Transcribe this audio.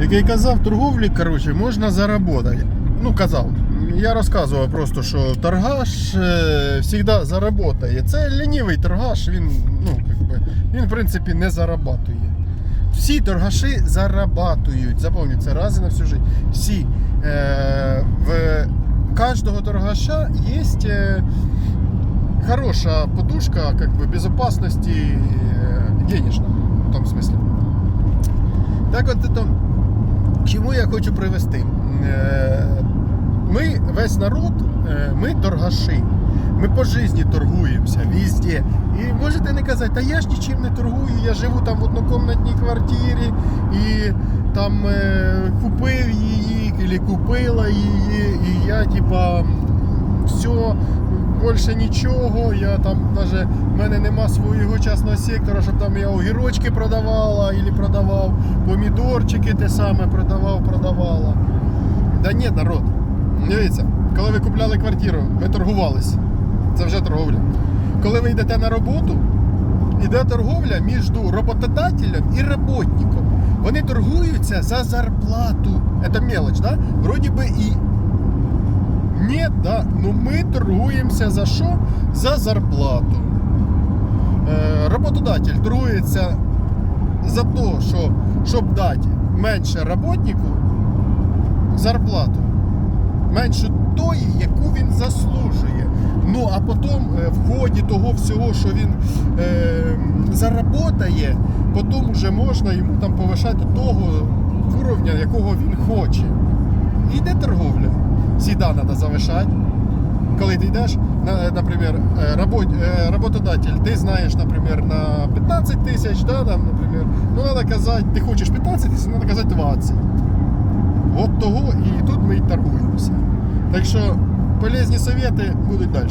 який казав, торговлі, коротше, можна заработати. Ну, казав. Я розказував просто, що торгаш е, завжди заработає. Це лінівий торгаш, він, ну, как би, він, в принципі, не зарабатує. Всі торгаші зарабатують. Запам'ятайте, це раз і на всю життя. Всі. Е, в кожного торгаша є е, хороша подушка как бы, безопасности э, денежна, в тому смислі. Так от это, к чому я хочу привести? Е, Ми, весь народ, е, ми торгаші. Ми по житті торгуємося везде. І можете не казати, та я ж нічим не торгую, я живу там в однокомнатній квартирі і там е, купив її, або купила її, і я типа все, більше нічого. Я там навіть в мене нема свого частного сектора, щоб там я огірочки продавала або продавав, помідорчики те саме продавав, продавала. Да ні, народ. Дивіться, коли ви купляли квартиру, ви торгувались. Це вже торговля. Коли ви йдете на роботу, йде торговля між роботодателем і роботником. Вони торгуються за зарплату. Це мелочь, да? Вроді би і ні, да. Ну ми торгуємося за що? За зарплату. Е, роботодатель торгується за те, що щоб дати менше роботнику зарплату. Менше тої, яку він заслужує. Ну а потім е, в ході того всього, що він е, заработає, потім вже можна йому там повишати того уровня, якого він хоче. І йде торговля. Всегда надо завышать. Коли ти йдеш, на- наприклад, е, робот, е, работодатель, ти знаєш, наприклад, на 15 тисяч, да, там, наприклад, ну треба казати, ти хочеш 15 тисяч, треба казати 20. От того і тут ми і торгуємося. Так що полезні совети будуть далі.